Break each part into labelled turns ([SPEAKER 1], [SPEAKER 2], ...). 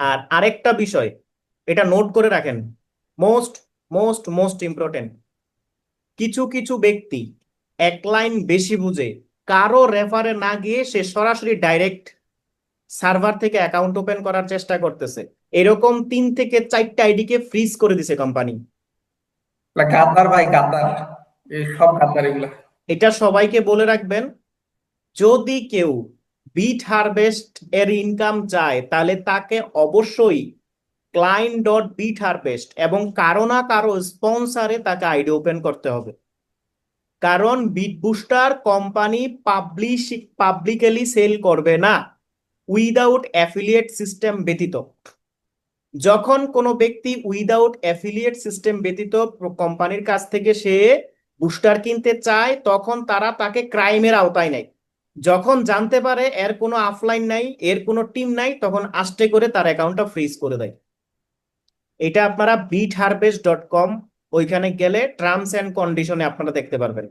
[SPEAKER 1] আর আরেকটা বিষয় এটা নোট করে রাখেন মোস্ট মোস্ট মোস্ট ইম্পর্টেন্ট কিছু কিছু ব্যক্তি এক লাইন বেশি বুঝে কারও রেফারে না গিয়ে সে সরাসরি ডাইরেক্ট সার্ভার থেকে অ্যাকাউন্ট ওপেন করার চেষ্টা করতেছে। এরকম তিন থেকে চারটা আইডিকে ফ্রিজ করে দিছে কোম্পানি
[SPEAKER 2] ভাই সব এগুলা।
[SPEAKER 1] এটা সবাইকে বলে রাখবেন যদি কেউ বিট হারভেস্ট এর ইনকাম চায় তাহলে তাকে অবশ্যই ক্লায়েন্ট ডট বিট হারভেস্ট এবং কারও না কারও স্পন্সারে তাকে আইডি ওপেন করতে হবে। কারণ bit booster company publish publicly sell করবে না উইদাউট অ্যাফিলিয়েট সিস্টেম ব্যতীত। যখন কোনো ব্যক্তি উইদাউট অ্যাফিলিয়েট সিস্টেম ব্যতীত কোম্পানির কাছ থেকে সে বুস্টার কিনতে চায়, তখন তারা তাকে ক্রাইমের আওতায় নেয়। যখন জানতে পারে এর কোনো অফলাইন নাই এর কোনো টিম নাই তখন আস্তে করে তার অ্যাকাউন্টটা ফ্রিজ করে দেয়। এটা আপনারা বিট হারভেস্ট ডট কম ওইখানে গেলে টার্মস অ্যান্ড কন্ডিশনে আপনারা দেখতে পারবেন।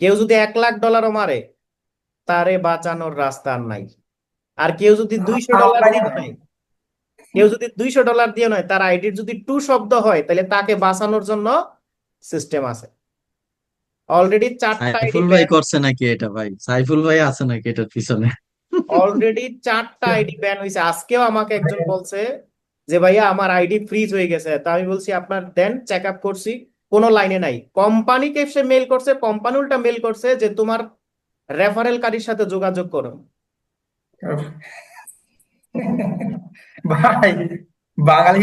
[SPEAKER 1] কেউ যদি এক লাখ ডলারও মারে তারে বাঁচানোর রাস্তা আর নাই। আর কেউ যদি দুইশো ডলার দিয়ে নেয় কেউ যদি দুইশো ডলার দিয়ে নয় তার আইডির যদি টু শব্দ হয় তাহলে তাকে বাঁচানোর জন্য সিস্টেম আছে। অলরেডি চারটা আইডি
[SPEAKER 3] সাইফুল ভাই করছে নাকি এটা ভাই? সাইফুল ভাই আছে নাকি এটার পিছনে?
[SPEAKER 1] অলরেডি চারটা আইডি ব্যান হয়েছে আজকেও আমাকে একজন বলছে যে ভাইয়া আমার আইডি ফ্রিজ হয়ে গেছে। তা আমি বলছি আপনার দেন চেক আপ করছি। কোনো লাইনে নাই। কোম্পানিকে সে মেল করছে কোম্পানি উল্টা মেল করছে যে তোমার রেফারেল কারীর সাথে যোগাযোগ করো।
[SPEAKER 2] ভাই বাঙালি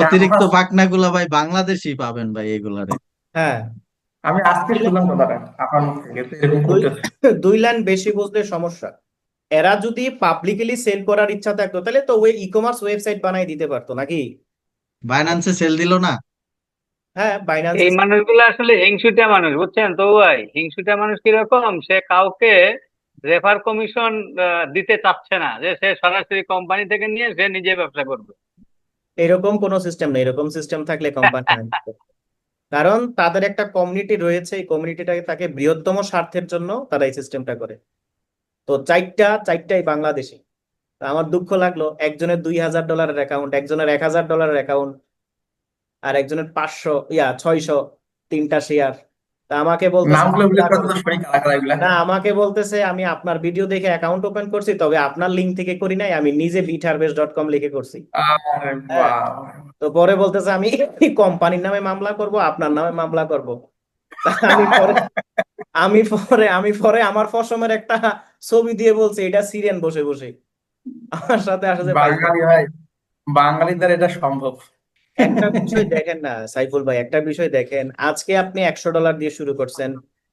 [SPEAKER 3] অতিরিক্ত পাকনাগুলা ভাই বাংলাদেশই পাবেন ভাই এগুলারে।
[SPEAKER 1] হ্যাঁ।
[SPEAKER 2] আমি আজকে শুনলাম কথাটা আপনার মুখ থেকে তো এরকম
[SPEAKER 1] দুই
[SPEAKER 2] করতেছে।
[SPEAKER 1] দুই লাইন বেশি বুঝলে সমস্যা। এরা যদি পাবলিকলি সেল করার ইচ্ছা থাকতো তাহলে তো ওই ই কমার্স ওয়েবসাইট বানাই দিতে পারতো নাকি?
[SPEAKER 3] বাইন্যান্সে সেল দিল না?
[SPEAKER 1] হ্যাঁ বাইন্যান্স
[SPEAKER 4] এই মানুষগুলো আসলে হিংসুটে মানুষ বুঝছেন? তো ভাই হিংসুটে মানুষ কীরকম? সে কাউকে রেফার কমিশন দিতে চাচ্ছে না। যে সে সরাসরি কোম্পানি থেকে নিয়ে সে নিজে ব্যবসা করবে।
[SPEAKER 1] এরকম কোনো সিস্টেম নেই। এরকম সিস্টেম থাকলে কোম্পানি কারণ তাদের একটা কমিউনিটি রয়েছে, এই কমিউনিটিটাকে তাকে বৃহত্তম স্বার্থের জন্য তারা এই সিস্টেমটা করে। তো চারটা, চারটাই বাংলাদেশি। আমার দুঃখ লাগল, একজনের দুই হাজার ডলারের অ্যাকাউন্ট একজনের এক হাজার ডলারের অ্যাকাউন্ট আর একজনের পাঁচশো, ইয়া, ছয়শো তিনটা শেয়ার তা আমাকে বলতেছে
[SPEAKER 2] নামগুলো উল্লেখ করতে তো শরীর কারা কারা এগুলা
[SPEAKER 1] না আমাকে বলতেছে আমি আপনার ভিডিও দেখে অ্যাকাউন্ট ওপেন করছি তবে আপনার লিঙ্ক থেকে করি নাই আমি নিজে বিটহারভেস্ট ডট কম লিখে করছি তো পরে বলতেছে আমি কোম্পানির নামে মামলা করব আপনার নামে মামলা করব। আমি পরে আমি পরে আমি পরে আমার ফসমের একটা ছবি দিয়ে বলছি এটা সিরিয়ান বসে বসে। আমার সাথে আসলে
[SPEAKER 2] বাঙালি ভাই বাঙালিদের এটা সম্ভব।
[SPEAKER 1] একটা বিষয় দেখেন না, সাইফুল ভাই, একটা বিষয় দেখেন, আজকে আপনি একশো ডলার দিয়ে শুরু করছেন,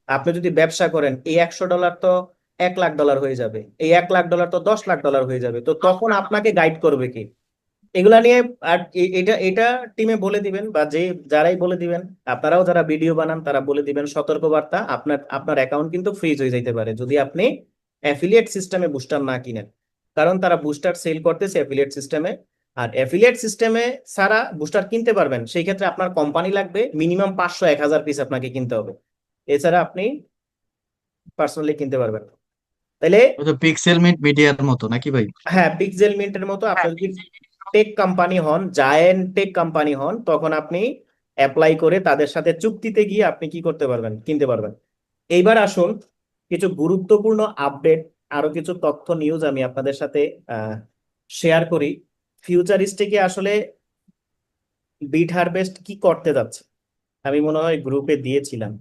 [SPEAKER 1] আপনি যদি ব্যবসা করেন, এই একশো ডলার তো এক লাখ ডলার হয়ে যাবে, এই এক লাখ ডলার তো দশ লাখ ডলার হয়ে যাবে, তো তখন আপনাকে গাইড করবে কি? এগুলা নিয়ে আর এটা এটা টিমে বলে দিবেন বা যে, যারাই বলে দিবেন, আপনারাও যারা ভিডিও বানান, তারা বলে দিবেন সতর্কবার্তা, আপনার আপনার অ্যাকাউন্ট কিন্তু ফ্রিজ হয়ে যাইতে পারে যদি আপনি অ্যাফিলিয়েট সিস্টেমে বুস্টার না কিনেন, কারণ তারা বুস্টার সেল করতেছে অ্যাফিলিয়েট সিস্টেমে আর অ্যাফিলিয়েট সিস্টেমে সারা বুস্টার কিনতে পারবেন। সেই ক্ষেত্রে আপনার কোম্পানি লাগবে মিনিমাম পাঁচশো এক হাজার পিস আপনাকে কিনতে হবে। এছাড়া আপনি পার্সোনালি কিনতে পারবেন। না। তাইলে
[SPEAKER 3] ওই তো পিক্সেল মিট মিডিয়ার মতো নাকি ভাই?
[SPEAKER 1] হ্যাঁ পিক্সেল মিন্টের মতো। আপনি যদি টেক কোম্পানি হন জায়েন্ট টেক কোম্পানি হন তখন আপনি অ্যাপ্লাই করে তাদের সাথে চুক্তিতে গিয়ে আপনি কি করতে পারবেন? কিনতে পারবেন। এইবার আসুন কিছু গুরুত্বপূর্ণ আপডেট আরও কিছু তথ্য নিউজ আমি আপনাদের সাথে শেয়ার করি। ফিউচারিস্টিকে আসলে বিট হারভেস্ট কি করতে যাচ্ছে? আমি মনে হয় গ্রুপে দিয়েছিলাম।